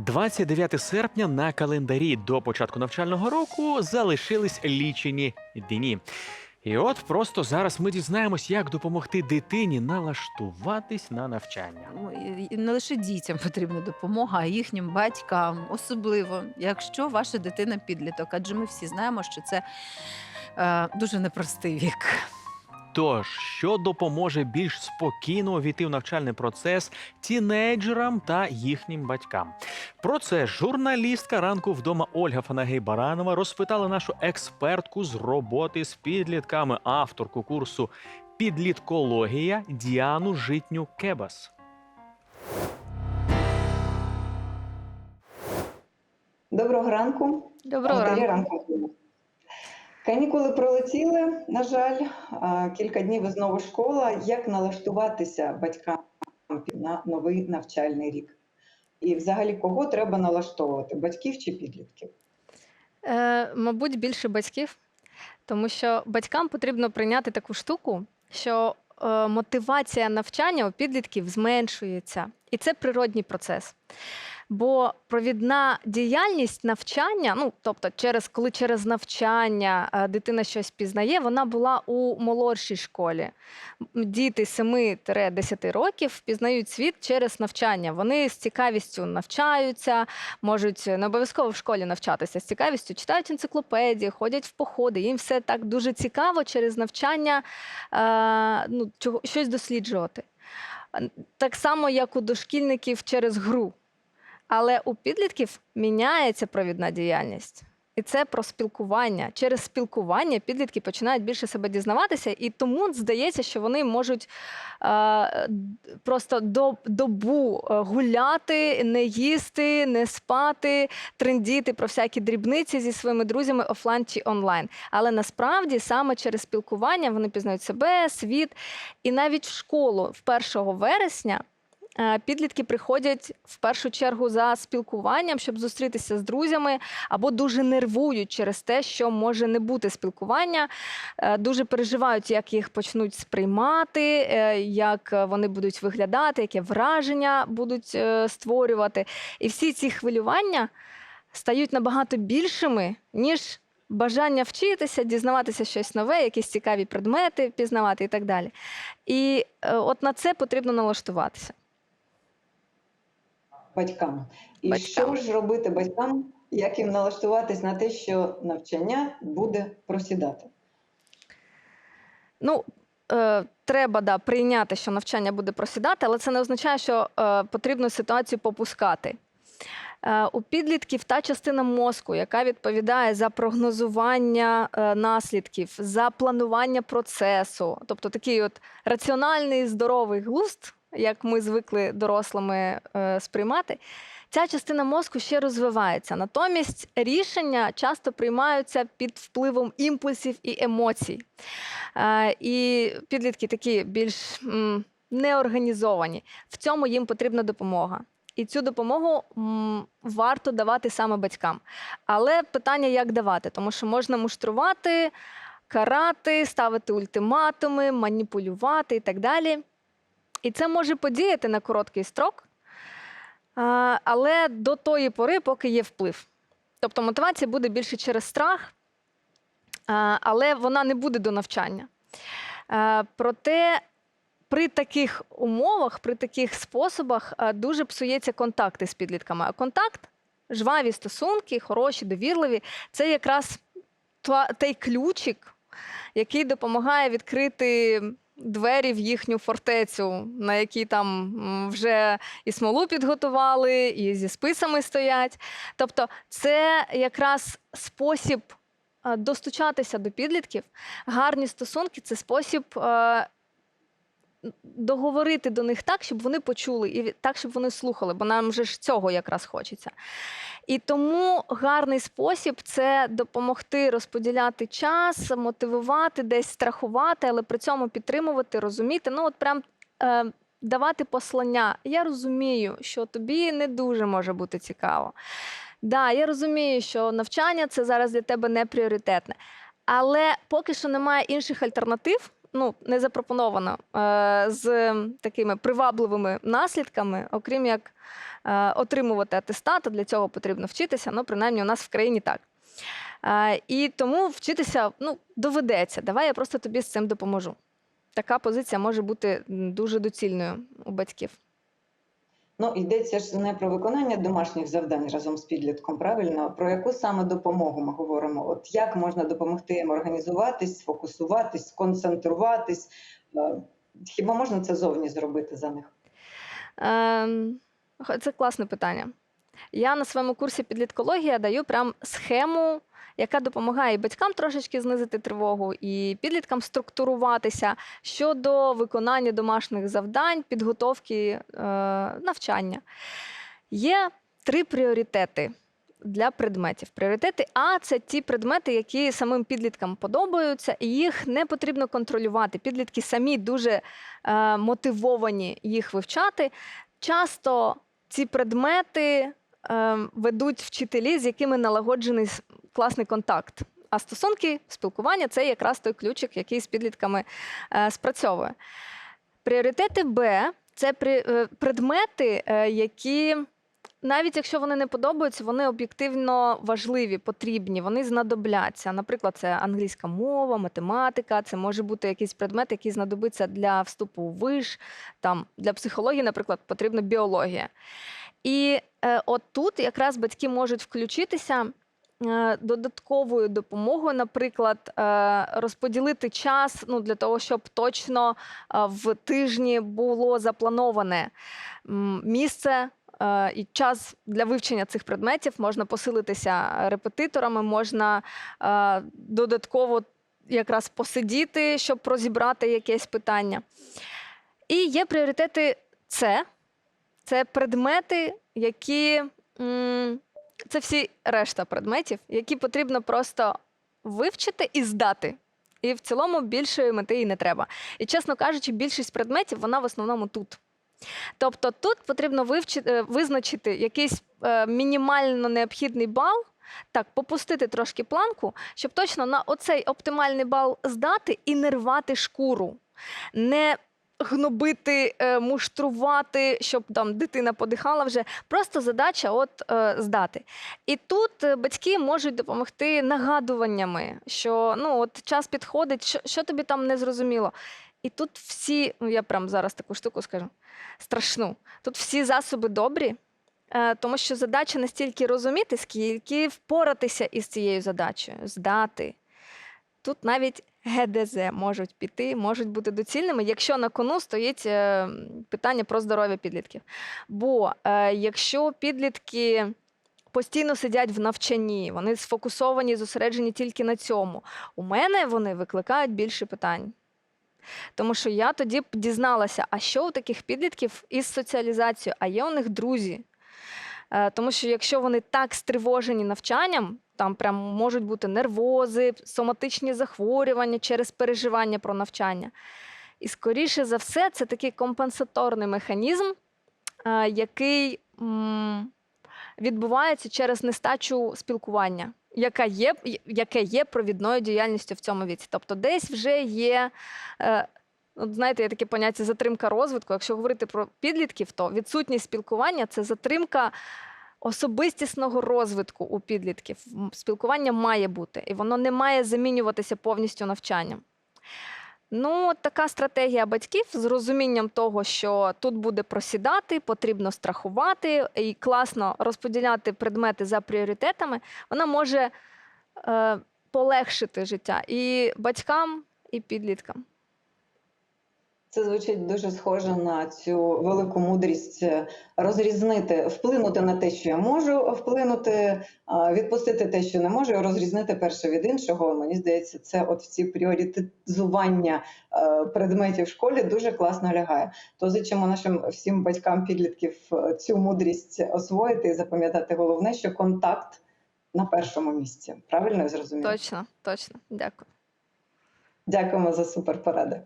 29 серпня на календарі до початку навчального року залишились лічені дні. І от просто зараз ми дізнаємось, як допомогти дитині налаштуватись на навчання. Ну, Не лише дітям потрібна допомога, а їхнім батькам, особливо, якщо ваша дитина підліток. Адже ми всі знаємо, що це е, дуже непростий вік. Тож, що допоможе більш спокійно увійти в навчальний процес тінейджерам та їхнім батькам? Про це журналістка ранку вдома Ольга Фанагей Баранова розпитала нашу експертку з роботи з підлітками, авторку курсу Підліткологія Діану Житню Кебас. Доброго ранку. Доброго ранку. ранку. Канікули пролетіли, на жаль, кілька днів і знову школа. Як налаштуватися батькам на новий навчальний рік? І взагалі кого треба налаштовувати? Батьків чи підлітків? Е, мабуть, більше батьків, тому що батькам потрібно прийняти таку штуку, що е, мотивація навчання у підлітків зменшується, і це природній процес. Бо провідна діяльність навчання, ну тобто, через коли через навчання е, дитина щось пізнає, вона була у молодшій школі. Діти 7-10 років пізнають світ через навчання. Вони з цікавістю навчаються, можуть не обов'язково в школі навчатися з цікавістю, читають енциклопедії, ходять в походи. Їм все так дуже цікаво через навчання е, ну, щось досліджувати. Так само, як у дошкільників через гру. Але у підлітків міняється провідна діяльність. І це про спілкування. Через спілкування підлітки починають більше себе дізнаватися, і тому здається, що вони можуть е, просто до, добу е, гуляти, не їсти, не спати, трендіти про всякі дрібниці зі своїми друзями офлайн чи онлайн. Але насправді саме через спілкування вони пізнають себе, світ. І навіть в школу в 1 вересня. Е, Підлітки приходять в першу чергу за спілкуванням, щоб зустрітися з друзями, або дуже нервують через те, що може не бути спілкування, е, дуже переживають, як їх почнуть сприймати, е, як вони будуть виглядати, яке враження будуть створювати. І всі ці хвилювання стають набагато більшими, ніж бажання вчитися, дізнаватися щось нове, якісь цікаві предмети пізнавати і так далі. І от на це потрібно налаштуватися. Батькам. І Батькам. що ж робити батькам, як їм налаштуватись на те, що навчання буде просідати? Ну, е, треба да, прийняти, що навчання буде просідати, але це не означає, що е, потрібно ситуацію попускати. Е, у підлітків та частина мозку, яка відповідає за прогнозування е, наслідків, за планування процесу, тобто такий от раціональний здоровий глузд, як ми звикли дорослими е, сприймати, ця частина мозку ще розвивається. Натомість рішення часто приймаються під впливом імпульсів і емоцій. Е, І підлітки такі більш неорганізовані. В цьому їм потрібна допомога. І цю допомогу варто давати саме батькам. Але питання, як давати, тому що можна муштрувати, карати, ставити ультиматуми, маніпулювати і так далі. І це може подіяти на короткий строк, але до тої пори, поки є вплив. Тобто мотивація буде більше через страх, але вона не буде до навчання. Проте при таких умовах, при таких способах дуже псується контакти з підлітками. А контакт, жваві стосунки, хороші, довірливі це якраз той ключик, який допомагає відкрити двері в їхню фортецю, на якій там вже і смолу підготували, і зі списами стоять. Тобто, це якраз спосіб е, достучатися до підлітків. Гарні стосунки це спосіб. Договорити до них так, щоб вони почули, і так, щоб вони слухали, бо нам же ж цього якраз хочеться. І тому гарний спосіб це допомогти розподіляти час, мотивувати, десь страхувати, але при цьому підтримувати, розуміти. Ну, от прям е, давати послання. Я розумію, що тобі не дуже може бути цікаво. Да, я розумію, що навчання це зараз для тебе не пріоритетне. Але поки що немає інших альтернатив, ну, не запропоновано е, з такими привабливими наслідками, окрім як е, отримувати атестат, для цього потрібно вчитися. Ну, принаймні, у нас в країні так. Е, і тому вчитися ну, доведеться. Давай я просто тобі з цим допоможу. Така позиція може бути дуже доцільною у батьків. Ну, йдеться ж не про виконання домашніх завдань разом з підлітком, правильно? Про яку саме допомогу ми говоримо? От як можна допомогти їм організуватись, сфокусуватись, сконцентруватись? Е, Хіба можна це зовні зробити за них? Ем, Це класне питання. Я на своєму курсі підліткологія даю прям схему, яка допомагає батькам трошечки знизити тривогу, і підліткам структуруватися щодо виконання домашніх завдань, підготовки е, навчання. Є три пріоритети для предметів. Пріоритети А це ті предмети, які самим підліткам подобаються, і їх не потрібно контролювати. Підлітки самі дуже е, мотивовані їх вивчати. Часто ці предмети е, ведуть вчителі, з якими налагоджений класний контакт. А стосунки, спілкування це якраз той ключик, який з підлітками е, спрацьовує. Пріоритети Б це е, предмети, е, які. Навіть якщо вони не подобаються, вони об'єктивно важливі, потрібні, вони знадобляться. Наприклад, це англійська мова, математика, це може бути якийсь предмет, який знадобиться для вступу у виш, там для психології, наприклад, потрібна біологія. І е, от тут якраз батьки можуть включитися додатковою допомогою, наприклад, е, розподілити час ну, для того, щоб точно е, в тижні було заплановане місце. е, І час для вивчення цих предметів можна посилитися репетиторами, можна е, додатково якраз посидіти, щоб розібрати якесь питання. І є пріоритети С. Це предмети, які це всі решта предметів, які потрібно просто вивчити і здати. І в цілому більшої мети і не треба. І, чесно кажучи, більшість предметів вона в основному тут. Тобто тут потрібно вивчити, е, визначити якийсь е, мінімально необхідний бал, так, попустити трошки планку, щоб точно на оцей оптимальний бал здати і не рвати шкуру. Не гнобити, е, муштрувати, щоб там дитина подихала вже. Просто задача от е, здати. І тут е, батьки можуть допомогти нагадуваннями, що ну от час підходить, що, що тобі там не зрозуміло. І тут всі, ну я прям зараз таку штуку скажу, страшну. Тут всі засоби добрі, тому що задача не стільки розуміти, скільки впоратися із цією задачею, здати. Тут навіть ГДЗ можуть піти, можуть бути доцільними, якщо на кону стоїть е, питання про здоров'я підлітків. Бо е, якщо підлітки постійно сидять в навчанні, вони сфокусовані, зосереджені тільки на цьому, у мене вони викликають більше питань. Тому що я тоді б дізналася, а що у таких підлітків із соціалізацією, а є у них друзі. Е, Тому що якщо вони так стривожені навчанням, там прям можуть бути нервози, соматичні захворювання через переживання про навчання. І скоріше за все, це такий компенсаторний механізм, е, який відбувається через нестачу спілкування, яка є, яке є провідною діяльністю в цьому віці. Тобто, десь вже є. Е, От знаєте, є таке поняття затримка розвитку. Якщо говорити про підлітків, то відсутність спілкування це затримка особистісного розвитку у підлітків. Спілкування має бути, і воно не має замінюватися повністю навчанням. Ну, така стратегія батьків з розумінням того, що тут буде просідати, потрібно страхувати і класно розподіляти предмети за пріоритетами, вона може е, полегшити життя і батькам, і підліткам. Це звучить дуже схоже на цю велику мудрість е, розрізнити, вплинути на те, що я можу вплинути, відпустити те, що не можу, розрізнити перше від іншого. Мені здається, це от в ці пріоритезування е, предметів в школі дуже класно лягає. То зичимо нашим всім батькам підлітків е, цю мудрість освоїти і запам'ятати головне, що контакт на першому місці. Правильно я зрозуміла? Точно, точно. Дякую. Дякуємо за суперпоради.